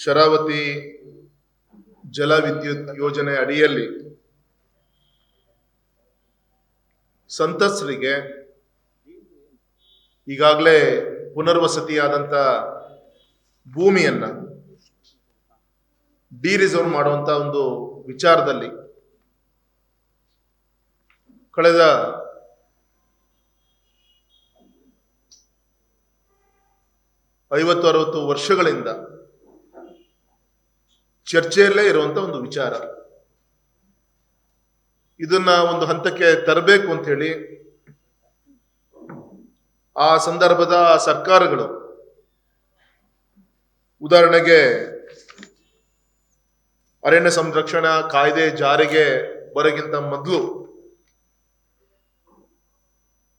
ಶರಾವತಿ ಜಲ ವಿದ್ಯುತ್ ಯೋಜನೆ ಅಡಿಯಲ್ಲಿ ಸಂತಸರಿಗೆ ಈಗಾಗಲೇ ಪುನರ್ವಸತಿಯಾದಂಥ ಭೂಮಿಯನ್ನು ಡಿ ರಿಸರ್ವ್ ಮಾಡುವಂಥ ಒಂದು ವಿಚಾರದಲ್ಲಿ ಕಳೆದ ಐವತ್ತು ಅರವತ್ತು ವರ್ಷಗಳಿಂದ ಚರ್ಚೆಯಲ್ಲೇ ಇರುವಂತ ಒಂದು ವಿಚಾರ. ಇದನ್ನ ಒಂದು ಹಂತಕ್ಕೆ ತರಬೇಕು ಅಂತ ಹೇಳಿ ಆ ಸಂದರ್ಭದ ಸರ್ಕಾರಗಳು ಉದಾಹರಣೆಗೆ ಅರಣ್ಯ ಸಂರಕ್ಷಣಾ ಕಾಯ್ದೆ ಜಾರಿಗೆ ಬರಗಿಂತ ಮೊದಲು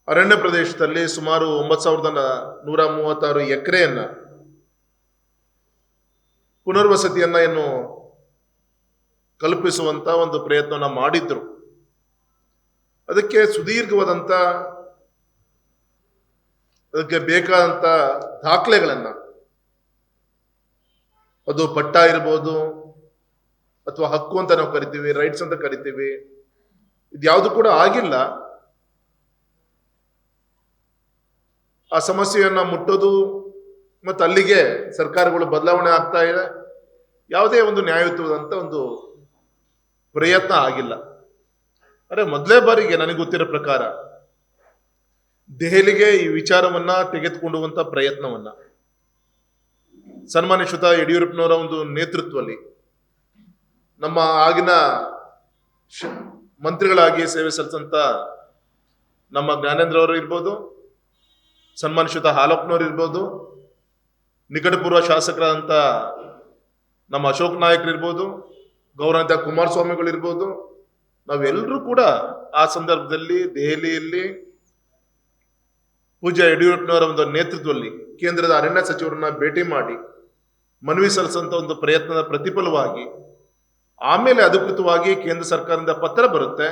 ಅರಣ್ಯ ಪ್ರದೇಶದಲ್ಲಿ ಸುಮಾರು ಒಂಬತ್ತು ಸಾವಿರದ ನೂರ ಮೂವತ್ತಾರು ಎಕರೆಯನ್ನ ಪುನರ್ವಸತಿಯನ್ನ ಏನು ಕಲ್ಪಿಸುವಂತ ಒಂದು ಪ್ರಯತ್ನವನ್ನ ಮಾಡಿದ್ರು. ಅದಕ್ಕೆ ಸುದೀರ್ಘವಾದಂತ ಅದಕ್ಕೆ ಬೇಕಾದಂತ ದಾಖಲೆಗಳನ್ನ, ಅದು ಪಟ್ಟ ಇರ್ಬೋದು, ಅಥವಾ ಹಕ್ಕು ಅಂತ ನಾವು ಕರಿತೀವಿ, ರೈಟ್ಸ್ ಅಂತ ಕರಿತೀವಿ ಇದ್ಯಾವುದು ಕೂಡ ಆಗಿಲ್ಲ. ಆ ಸಮಸ್ಯೆಯನ್ನ ಮುಟ್ಟೋದು, ಮತ್ತು ಅಲ್ಲಿಗೆ ಸರ್ಕಾರಗಳು ಬದಲಾವಣೆ ಆಗ್ತಾ ಇದೆ. ಯಾವುದೇ ಒಂದು ನ್ಯಾಯಯುತವಾದಂಥ ಒಂದು ಪ್ರಯತ್ನ ಆಗಿಲ್ಲ. ಅರೆ ಮೊದಲೇ ಬಾರಿಗೆ ನನಗೆ ಗೊತ್ತಿರೋ ಪ್ರಕಾರ ದೆಹಲಿಗೆ ಈ ವಿಚಾರವನ್ನ ತೆಗೆದುಕೊಂಡುವಂತ ಪ್ರಯತ್ನವನ್ನ ಸನ್ಮಾನ್ಯ ಶ್ರುತ ಯಡಿಯೂರಪ್ಪನವರ ಒಂದು ನೇತೃತ್ವದಲ್ಲಿ ನಮ್ಮ ಆಗಿನ ಮಂತ್ರಿಗಳಾಗಿ ಸೇವೆ ಸಲ್ಲಿಸಂತ ನಮ್ಮ ಜ್ಞಾನೇಂದ್ರ ಅವರು ಇರ್ಬೋದು ಸನ್ಮಾನಿತ ಹಾಲಪ್ಪನವ್ರು ಇರ್ಬೋದು, ನಿಕಟಪೂರ್ವ ಶಾಸಕರಾದಂಥ ನಮ್ಮ ಅಶೋಕ್ ನಾಯಕರಿರ್ಬೋದು ಗೌರವಂತ ಕುಮಾರಸ್ವಾಮಿಗಳಿರ್ಬೋದು ನಾವೆಲ್ಲರೂ ಕೂಡ ಆ ಸಂದರ್ಭದಲ್ಲಿ ದೆಹಲಿಯಲ್ಲಿ ಪೂಜ್ಯ ಯಡಿಯೂರಪ್ಪನವರ ಒಂದು ನೇತೃತ್ವದಲ್ಲಿ ಕೇಂದ್ರದ ಅರಣ್ಯ ಸಚಿವರನ್ನ ಭೇಟಿ ಮಾಡಿ ಮನವಿ ಸಲ್ಲಿಸಂತ ಒಂದು ಪ್ರಯತ್ನದ ಪ್ರತಿಫಲವಾಗಿ ಆಮೇಲೆ ಅಧಿಕೃತವಾಗಿ ಕೇಂದ್ರ ಸರ್ಕಾರದಿಂದ ಪತ್ರ ಬರುತ್ತೆ.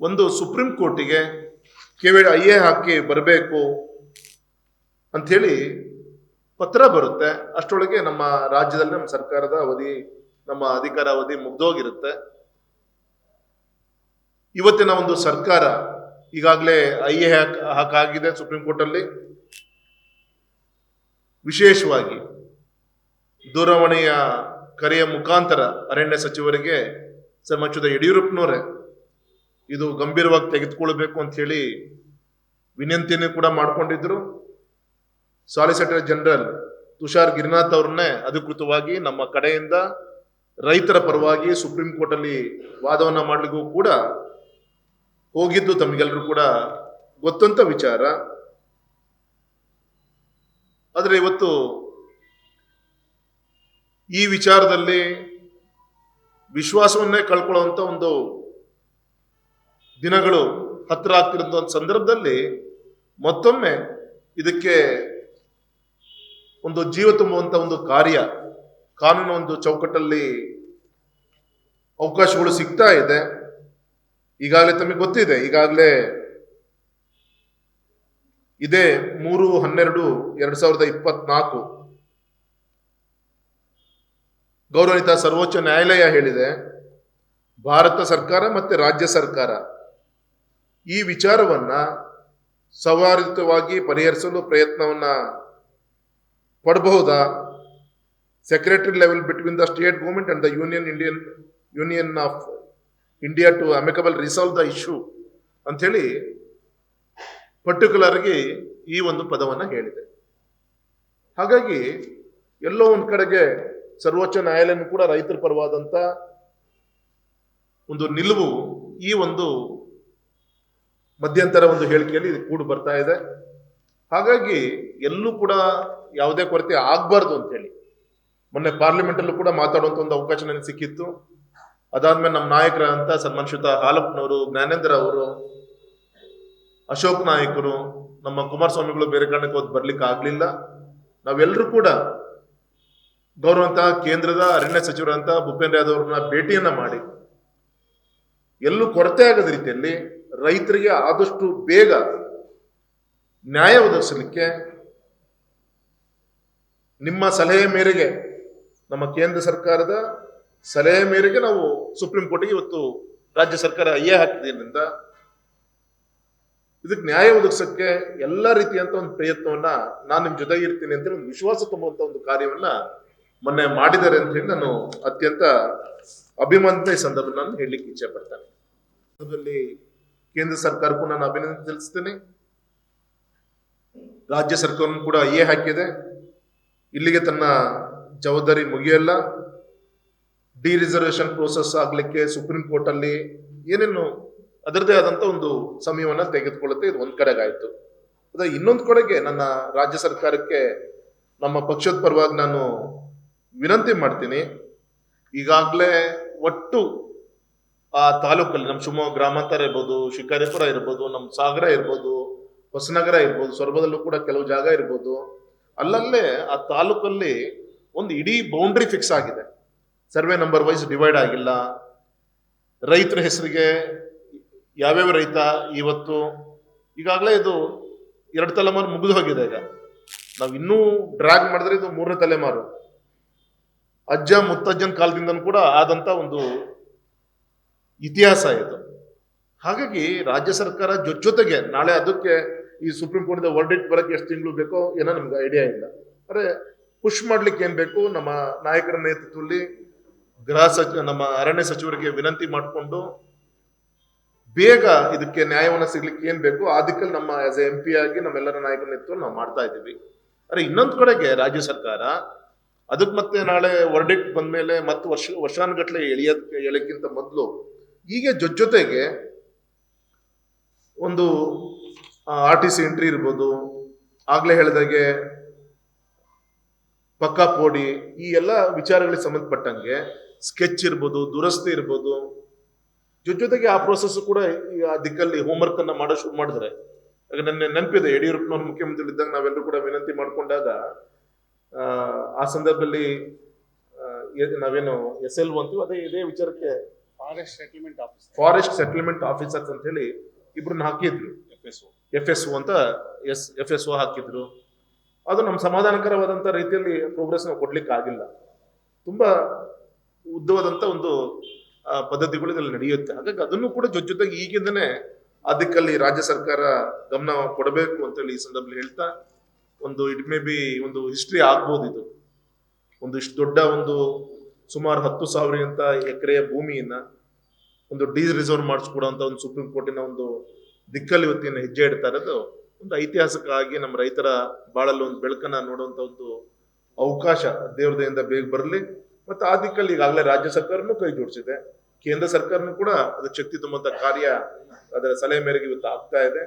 ಒಂದು ಸುಪ್ರೀಂ ಕೋರ್ಟಿಗೆ ಕೇವಲ ಐ ಎ ಹಾಕಿ ಬರಬೇಕು ಅಂಥೇಳಿ ಪತ್ರ ಬರುತ್ತೆ. ಅಷ್ಟರೊಳಗೆ ನಮ್ಮ ರಾಜ್ಯದಲ್ಲಿ ನಮ್ಮ ಸರ್ಕಾರದ ಅವಧಿ, ನಮ್ಮ ಅಧಿಕಾರ ಅವಧಿ ಮುಗ್ದೋಗಿರುತ್ತೆ. ಇವತ್ತಿನ ಒಂದು ಸರ್ಕಾರ ಈಗಾಗಲೇ ಐ ಎ ಹಾಕ್, ಹಾಕಾಗಿದೆ ಸುಪ್ರೀಂ ಕೋರ್ಟಲ್ಲಿ. ವಿಶೇಷವಾಗಿ ದೂರವಾಣಿಯ ಕರೆಯ ಮುಖಾಂತರ ಅರಣ್ಯ ಸಚಿವರಿಗೆ ಸಮಚ್ಚದ ಯಡಿಯೂರಪ್ಪನವರೇ, ಇದು ಗಂಭೀರವಾಗಿ ತೆಗೆದುಕೊಳ್ಬೇಕು ಅಂತ ಹೇಳಿ ವಿನಂತಿಯನ್ನು ಕೂಡ ಮಾಡ್ಕೊಂಡಿದ್ರು. ಸಾಲಿಸಿಟರ್ ಜನರಲ್ ತುಷಾರ್ ಗಿರಿನಾಥ್ ಅವ್ರನ್ನೇ ಅಧಿಕೃತವಾಗಿ ನಮ್ಮ ಕಡೆಯಿಂದ ರೈತರ ಪರವಾಗಿ ಸುಪ್ರೀಂ ಕೋರ್ಟ್ ಅಲ್ಲಿ ವಾದವನ್ನ ಮಾಡ್ಲಿಕ್ಕೂ ಕೂಡ ಹೋಗಿದ್ದು ತಮಗೆಲ್ಲರೂ ಕೂಡ ಗೊತ್ತಂತ ವಿಚಾರ. ಆದರೆ ಇವತ್ತು ಈ ವಿಚಾರದಲ್ಲಿ ವಿಶ್ವಾಸವನ್ನೇ ಕಳ್ಕೊಳ್ಳುವಂಥ ಒಂದು ದಿನಗಳು ಹತ್ರ ಆಗ್ತಿರೋ ಸಂದರ್ಭದಲ್ಲಿ ಮತ್ತೊಮ್ಮೆ ಇದಕ್ಕೆ ಒಂದು ಜೀವ ತುಂಬುವಂತ ಒಂದು ಕಾರ್ಯ, ಕಾನೂನು ಒಂದು ಚೌಕಟ್ಟಲ್ಲಿ ಅವಕಾಶಗಳು ಸಿಗ್ತಾ ಇದೆ. ಈಗಾಗಲೇ ತಮಗೆ ಗೊತ್ತಿದೆ, ಈಗಾಗಲೇ ಇದೇ ಮೂರು ಹನ್ನೆರಡು ಎರಡ್ ಸಾವಿರದ ಇಪ್ಪತ್ನಾಲ್ಕು ಗೌರವಿತ ಸರ್ವೋಚ್ಚ ನ್ಯಾಯಾಲಯ ಹೇಳಿದೆ, ಭಾರತ ಸರ್ಕಾರ ಮತ್ತೆ ರಾಜ್ಯ ಸರ್ಕಾರ ಈ ವಿಚಾರವನ್ನ ಸೌಹಾರ್ದವಾಗಿ ಪರಿಹರಿಸಲು ಪ್ರಯತ್ನವನ್ನ ಪಡಬಹುದಾ? Secretary level between the state government and the union Indian union of India to amicable resolve the issue ಅಂಥೇಳಿ ಪರ್ಟಿಕ್ಯುಲರ್ ಆಗಿ ಈ ಒಂದು ಪದವನ್ನು ಹೇಳಿದೆ. ಹಾಗಾಗಿ ಎಲ್ಲೋ ಒಂದು ಕಡೆಗೆ ಸರ್ವೋಚ್ಚ ನ್ಯಾಯಾಲಯನೂ ಕೂಡ ರೈತರ ಪರವಾದಂಥ ಒಂದು ನಿಲುವು ಈ ಒಂದು ಮಧ್ಯಂತರ ಒಂದು ಹೇಳಿಕೆಯಲ್ಲಿ ಕೂಡು ಬರ್ತಾ ಇದೆ. ಹಾಗಾಗಿ ಎಲ್ಲೂ ಕೂಡ ಯಾವುದೇ ಕೊರತೆ ಆಗ್ಬಾರ್ದು ಅಂತ ಹೇಳಿ ಮೊನ್ನೆ ಪಾರ್ಲಿಮೆಂಟಲ್ಲೂ ಕೂಡ ಮಾತಾಡುವಂತ ಒಂದು ಅವಕಾಶ ನನಗೆ ಸಿಕ್ಕಿತ್ತು. ಅದಾದ್ಮೇಲೆ ನಮ್ಮ ನಾಯಕರಂತ ಸನ್ಮಾನ್ಶುತ ಹಾಲಪ್ಪನವರು, ಜ್ಞಾನೇಂದ್ರ ಅವರು, ಅಶೋಕ್ ನಾಯಕರು, ನಮ್ಮ ಕುಮಾರಸ್ವಾಮಿಗಳು ಬೇರೆ ಕಾರಣಕ್ಕೆ ಹೋದ್ ಬರ್ಲಿಕ್ಕೆ ಆಗ್ಲಿಲ್ಲ. ನಾವೆಲ್ಲರೂ ಕೂಡ ಗೌರವಂತ ಕೇಂದ್ರದ ಅರಣ್ಯ ಸಚಿವರಂತ ಭೂಪೇಂದ್ರ ಯಾದವ್ ಅವ್ರನ್ನ ಭೇಟಿಯನ್ನ ಮಾಡಿ, ಎಲ್ಲೂ ಕೊರತೆ ಆಗದ ರೀತಿಯಲ್ಲಿ ರೈತರಿಗೆ ಆದಷ್ಟು ಬೇಗ ನ್ಯಾಯ ಒದಗಿಸಲಿಕ್ಕೆ ನಿಮ್ಮ ಸಲಹೆ ಮೇರೆಗೆ ನಮ್ಮ ಕೇಂದ್ರ ಸರ್ಕಾರದ ಸಲಹೆ ಮೇರೆಗೆ ನಾವು ಸುಪ್ರೀಂ ಕೋರ್ಟ್ಗೆ ಇವತ್ತು ರಾಜ್ಯ ಸರ್ಕಾರ ಅಯ್ಯೆ ಹಾಕಿದ್ರಿಂದ ಇದಕ್ಕೆ ನ್ಯಾಯ ಒದಗಿಸಕ್ಕೆ ಎಲ್ಲ ರೀತಿಯಂತ ಒಂದು ಪ್ರಯತ್ನವನ್ನ ನಾನು ನಿಮ್ ಜೊತೆ ಇರ್ತೀನಿ ಅಂತ ಒಂದು ವಿಶ್ವಾಸ ತುಂಬುವಂತ ಒಂದು ಕಾರ್ಯವನ್ನ ಮೊನ್ನೆ ಮಾಡಿದ್ದಾರೆ ಅಂತ ಹೇಳಿ ನಾನು ಅತ್ಯಂತ ಅಭಿಮಾನದ ಸಂದರ್ಭ ನಾನು ಹೇಳಲಿಕ್ಕೆ ಇಚ್ಛೆ ಪಡ್ತೇನೆ ಕೇಂದ್ರ ಸರ್ಕಾರಕ್ಕೂ ನಾನು ಅಭಿನಂದನೆ ತಿಳಿಸ್ತೇನೆ. ರಾಜ್ಯ ಸರ್ಕಾರವನ್ನು ಕೂಡ ಅಯ್ಯೆ ಹಾಕಿದೆ. ಇಲ್ಲಿಗೆ ತನ್ನ ಜವಾಬ್ದಾರಿ ಮುಗಿಯಲ್ಲ. ಡಿ ರಿಸರ್ವೇಶನ್ ಪ್ರೋಸೆಸ್ ಆಗಲಿಕ್ಕೆ ಸುಪ್ರೀಂ ಕೋರ್ಟ್ ಅಲ್ಲಿ ಏನೇನು ಅದರದೇ ಆದಂತ ಒಂದು ಸಮಯವನ್ನ ತೆಗೆದುಕೊಳ್ಳುತ್ತೆ. ಇದು ಒಂದು ಕಡೆಗಾಯಿತು ಅದ ಇನ್ನೊಂದು ಕಡೆಗೆ ನನ್ನ ರಾಜ್ಯ ಸರ್ಕಾರಕ್ಕೆ ನಮ್ಮ ಪಕ್ಷದ ಪರವಾಗಿ ನಾನು ವಿನಂತಿ ಮಾಡ್ತೀನಿ. ಈಗಾಗಲೇ ಒಟ್ಟು ಆ ತಾಲೂಕಲ್ಲಿ ನಮ್ಮ ಶಿವಮೊಗ್ಗ ಗ್ರಾಮಾಂತರ ಇರ್ಬೋದು, ಶಿಕಾರಿಪುರ ಇರ್ಬೋದು, ನಮ್ಮ ಸಾಗರ ಇರ್ಬೋದು, ಹೊಸನಗರ ಇರ್ಬೋದು ಸೊರಬದಲ್ಲೂ ಕೂಡ ಕೆಲವು ಜಾಗ ಇರ್ಬೋದು. ಅಲ್ಲಲ್ಲೇ ಆ ತಾಲೂಕಲ್ಲಿ ಒಂದು ಇಡೀ ಬೌಂಡ್ರಿ ಫಿಕ್ಸ್ ಆಗಿದೆ. ಸರ್ವೆ ನಂಬರ್ ವೈಸ್ ಡಿವೈಡ್ ಆಗಿಲ್ಲ. ರೈತರ ಹೆಸರಿಗೆ ಯಾವ್ಯಾವ ರೈತ ಇವತ್ತು, ಈಗಾಗಲೇ ಇದು ಎರಡು ತಲೆಮಾರು ಮುಗಿದು ಹೋಗಿದೆ ಈಗ. ನಾವು ಇನ್ನೂ ಡ್ರ್ಯಾಗ್ ಮಾಡಿದ್ರೆ ಇದು ಮೂರನೇ ತಲೆಮಾರು. ಅಜ್ಜ ಮುತ್ತಜ್ಜನ ಕಾಲದಿಂದ ಕೂಡ ಆದಂತ ಒಂದು ಇತಿಹಾಸ ಇದು. ಹಾಗಾಗಿ ರಾಜ್ಯ ಸರ್ಕಾರ ಜೊತೆಗೆ ನಾಳೆ ಅದಕ್ಕೆ ಈ ಸುಪ್ರೀಂ ಕೋರ್ಟ್ ವರ್ಡಿಟ್ ಬರಕ್ಕೆ ಎಷ್ಟು ತಿಂಗಳು ಬೇಕೋ ಏನೋ ನಮ್ಗೆ ಐಡಿಯಾ ಇಲ್ಲ. ಅರೆ ಪುಷ್ ಮಾಡ್ಲಿಕ್ಕೆ ಏನ್ ಬೇಕು? ನಮ್ಮ ನಾಯಕರ ನೇತೃತ್ವದಲ್ಲಿ ಗೃಹ ಸಚಿವ ನಮ್ಮ ಅರಣ್ಯ ಸಚಿವರಿಗೆ ವಿನಂತಿ ಮಾಡಿಕೊಂಡು ಬೇಗ ಇದಕ್ಕೆ ನ್ಯಾಯವನ್ನು ಸಿಗ್ಲಿಕ್ಕೆ ಏನ್ ಬೇಕು? ಆ ದಿಕ್ಕಲ್ಲಿ ನಮ್ಮ ಆಸ್ ಎಂ ಪಿ ಆಗಿ ನಮ್ಮೆಲ್ಲರ ನಾಯಕರ ನೇತೃತ್ವ ನಾವು ಮಾಡ್ತಾ ಇದ್ದೀವಿ. ಅರೆ ಇನ್ನೊಂದು ಕಡೆಗೆ ರಾಜ್ಯ ಸರ್ಕಾರ ಅದಕ್ಕೆ ಮತ್ತೆ ನಾಳೆ ವರ್ಡಿಕ್ಟ್ ಬಂದ್ಮೇಲೆ ಮತ್ತೆ ವರ್ಷ, ವರ್ಷಾನುಗಟ್ಲೆ ಎಳೆಯೋದಕ್ಕೆ ಎಳೆಕ್ಕಿಂತ ಮೊದಲು ಹೀಗೆ ಜೊತೆ ಜೊತೆಗೆ ಒಂದು ಆರ್ ಟಿ ಸಿ ಎಂಟ್ರಿ ಇರ್ಬೋದು. ಆಗ್ಲೇ ಹೇಳಿದಾಗೆ ಪಕ್ಕಾ ಪೋಡಿ ಈ ಎಲ್ಲ ವಿಚಾರಗಳಿಗೆ ಸಂಬಂಧಪಟ್ಟಂಗೆ ಸ್ಕೆಚ್ ಇರ್ಬೋದು ದುರಸ್ತಿ ಇರ್ಬೋದು. ಜೊತೆ ಜೊತೆಗೆ ಆ ಪ್ರೋಸೆಸ್ ಕೂಡ ಈ ಆ ದಿಕ್ಕಲ್ಲಿ ಹೋಮ್ವರ್ಕ್ ಅನ್ನ ಮಾಡೋ ಶುರು ಮಾಡಿದ್ರೆ ಆಗ ನನ್ನ ನೆನಪಿದೆ ಯಡಿಯೂರಪ್ಪನವ್ರು ಮುಖ್ಯಮಂತ್ರಿ ಇದ್ದಾಗ ನಾವೆಲ್ಲರೂ ಕೂಡ ವಿನಂತಿ ಮಾಡ್ಕೊಂಡಾಗ ಆ, ಸಂದರ್ಭದಲ್ಲಿ ನಾವೇನು ಎಸ್ ಎಲ್ ಅಂತೀವಿ ಅದೇ ಇದೇ ವಿಚಾರಕ್ಕೆ forest settlement officer forest settlement officers ಅಂತ ಹೇಳಿ ಇಬ್ರನ್ನ ಹಾಕಿದ್ರು. ಎಫ್ ಎಸ್ ಎಫ್ ಎಸ್ ಅಂತ ಎಸ್ ಎಫ್ ಎಸ್ ಒ ಹಾಕಿದ್ರು. ಅದು ನಮ್ಮ ಸಮಾಧಾನಕರವಾದಂಥ ರೀತಿಯಲ್ಲಿ ಪ್ರೋಗ್ರೆಸ್ ನಾವು ಕೊಡ್ಲಿಕ್ಕೆ ಆಗಿಲ್ಲ ತುಂಬ ಉದ್ದವಾದಂಥ ಒಂದು ಪದ್ಧತಿಗಳು ಇದರಲ್ಲಿ ನಡೆಯುತ್ತೆ. ಹಾಗಾಗಿ ಅದನ್ನು ಕೂಡ ಜೊತೆ ಜೊತೆಗೆ ಈಗಿಂದನೇ ಅದಕ್ಕಲ್ಲಿ ರಾಜ್ಯ ಸರ್ಕಾರ ಗಮನ ಕೊಡಬೇಕು ಅಂತೇಳಿ ಈ ಸಂದರ್ಭದಲ್ಲಿ ಹೇಳ್ತಾ, ಒಂದು ಇಟ್ ಮೇ ಬಿ ಒಂದು ಹಿಸ್ಟ್ರಿ ಆಗ್ಬೋದು ಇದು. ಒಂದು ಇಷ್ಟು ದೊಡ್ಡ ಒಂದು ಸುಮಾರು ಹತ್ತು ಸಾವಿರಕ್ಕಿಂತ ಎಕರೆಯ ಭೂಮಿಯನ್ನ ಒಂದು ಡೀಸ್ ರಿಸರ್ವ್ ಮಾಡಿಸ್ಕೊಡುವಂತ ಒಂದು ಸುಪ್ರೀಂ ಕೋರ್ಟಿನ ಒಂದು ದಿಕ್ಕಲ್ಲಿ ಇವತ್ತಿನ ಹೆಜ್ಜೆ ಇಡ್ತಾ ಇರೋದು ಒಂದು ಐತಿಹಾಸಿಕವಾಗಿ ನಮ್ಮ ರೈತರ ಬಾಳಲ್ಲಿ ಒಂದು ಬೆಳಕನ್ನ ನೋಡುವಂತ ಒಂದು ಅವಕಾಶ ದೇವ್ರದಯಿಂದ ಬೇಗ ಬರಲಿ. ಮತ್ತೆ ಆ ದಿಕ್ಕಲ್ಲಿ ಈಗಾಗಲೇ ರಾಜ್ಯ ಸರ್ಕಾರನೂ ಕೈ ಜೋಡಿಸಿದೆ. ಕೇಂದ್ರ ಸರ್ಕಾರನೂ ಕೂಡ ಅದಕ್ಕೆ ಶಕ್ತಿ ತುಂಬಂತ ಕಾರ್ಯ ಅದರ ಸಲಹೆ ಮೇರೆಗೆ ಇವತ್ತು ಆಗ್ತಾ ಇದೆ.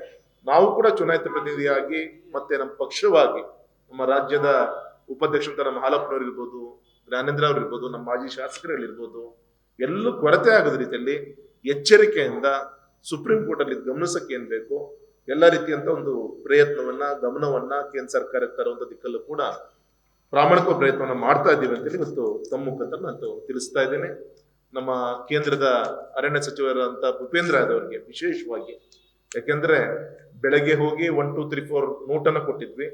ನಾವು ಕೂಡ ಚುನಾಯಿತ ಪ್ರತಿನಿಧಿಯಾಗಿ ಮತ್ತೆ ನಮ್ಮ ಪಕ್ಷವಾಗಿ ನಮ್ಮ ರಾಜ್ಯದ ಉಪಾಧ್ಯಕ್ಷರಂತ ನಮ್ಮ ಹಾಲಪ್ಪನವ್ರು ಇರ್ಬೋದು ಜ್ಞಾನೇಂದ್ರ ಅವ್ರು ಇರ್ಬೋದು ನಮ್ಮ ಮಾಜಿ ಶಾಸಕರುಗಳಿರ್ಬೋದು ಎಲ್ಲೂ ಕೊರತೆ ಆಗದ ರೀತಿಯಲ್ಲಿ ಎಚ್ಚರಿಕೆಯಿಂದ ಸುಪ್ರೀಂ ಕೋರ್ಟ್ ಅಲ್ಲಿ ಇದ್ ಗಮನಿಸಕ್ಕೆ ಏನ್ ಬೇಕು? ಎಲ್ಲ ರೀತಿಯಂತ ಒಂದು ಪ್ರಯತ್ನವನ್ನ, ಗಮನವನ್ನ ಕೇಂದ್ರ ಸರ್ಕಾರಕ್ಕೆ ತರುವಂತ ದಿಕ್ಕಲ್ಲೂ ಕೂಡ ಪ್ರಾಮಾಣಿಕ ಪ್ರಯತ್ನವನ್ನ ಮಾಡ್ತಾ ಇದ್ದೀವಿ ಅಂತೇಳಿ ಇವತ್ತು ತಮ್ಮ ಮುಖಾಂತರ ನಾನು ತಿಳಿಸ್ತಾ ಇದ್ದೇನೆ. ನಮ್ಮ ಕೇಂದ್ರದ ಅರಣ್ಯ ಸಚಿವರಂತ ಭೂಪೇಂದ್ರ ಯಾದವ್ ಅವರಿಗೆ ವಿಶೇಷವಾಗಿ. ಯಾಕೆಂದ್ರೆ ಬೆಳಗ್ಗೆ ಹೋಗಿ ಒನ್ ಟೂ ತ್ರೀ ಫೋರ್ ನೋಟನ್ನು ಕೊಟ್ಟಿದ್ವಿ.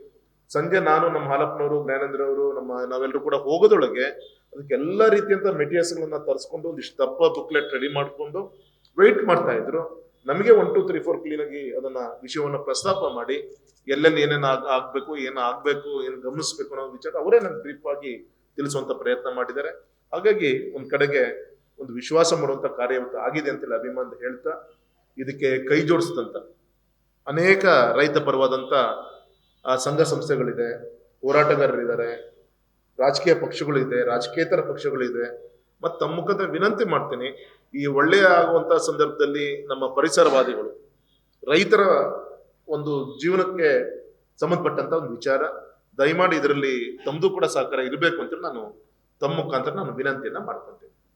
ಸಂಜೆ ನಾನು ನಮ್ಮ ಹಾಲಪ್ಪನವರು, ಜ್ಞಾನೇಂದ್ರ ಅವರು, ನಮ್ಮ ನಾವೆಲ್ಲರೂ ಕೂಡ ಹೋಗೋದೊಳಗೆ ಅದಕ್ಕೆ ರೀತಿಯಂತ ಮೆಟೀರಿಯಲ್ಸ್ ಗಳನ್ನ ತರಿಸ್ಕೊಂಡು ಒಂದಿಷ್ಟು ದಪ್ಪ ಬುಕ್ಲೆಟ್ ರೆಡಿ ಮಾಡ್ಕೊಂಡು ವೆಯ್ಟ್ ಮಾಡ್ತಾ ಇದ್ರು. ನಮಗೆ one two three four clean ಆಗಿ ಅದನ್ನ ವಿಷಯವನ್ನ ಪ್ರಸ್ತಾಪ ಮಾಡಿ, ಎಲ್ಲೆಲ್ಲಿ ಏನೇನು ಆಗ್, ಆಗ್ಬೇಕು, ಏನು ಆಗ್ಬೇಕು, ಏನು ಗಮನಿಸ್ಬೇಕು ಅನ್ನೋ ವಿಚಾರ ಅವರೇ ನನ್ಗೆ ಬ್ರೀಫ್ ಆಗಿ ತಿಳಿಸುವಂತ ಪ್ರಯತ್ನ ಮಾಡಿದ್ದಾರೆ. ಹಾಗಾಗಿ ಒಂದ್ ಕಡೆಗೆ ಒಂದು ವಿಶ್ವಾಸ ಮಾಡುವಂತ ಕಾರ್ಯ ಆಗಿದೆ ಅಂತೇಳಿ ಅಭಿಮಾನ ಹೇಳ್ತಾ, ಇದಕ್ಕೆ ಕೈ ಜೋಡಿಸಿದಂತ ಅನೇಕ ರೈತ ಪರವಾದಂತ ಸಂಘ ಸಂಸ್ಥೆಗಳಿದೆ, ಹೋರಾಟಗಾರರಿದ್ದಾರೆ, ರಾಜಕೀಯ ಪಕ್ಷಗಳಿದೆ ರಾಜಕೀಯತರ ಪಕ್ಷಗಳಿದೆ. ಮತ್ತು ತಮ್ಮ ಮುಖದ ವಿನಂತಿ ಮಾಡ್ತೀನಿ ಈ ಒಳ್ಳೆಯ ಆಗುವಂತಹ ಸಂದರ್ಭದಲ್ಲಿ ನಮ್ಮ ಪರಿಸರವಾದಿಗಳು, ರೈತರ ಒಂದು ಜೀವನಕ್ಕೆ ಸಂಬಂಧಪಟ್ಟಂತ ಒಂದು ವಿಚಾರ, ದಯಮಾಡಿ ಇದರಲ್ಲಿ ತಮ್ಮದು ಕೂಡ ಸಹಕಾರ ಇರಬೇಕು ಅಂತ ನಾನು ತಮ್ಮ ಮುಖಾಂತರ ನಾನು ವಿನಂತಿಯನ್ನ ಮಾಡ್ಕೊಂತೀನಿ.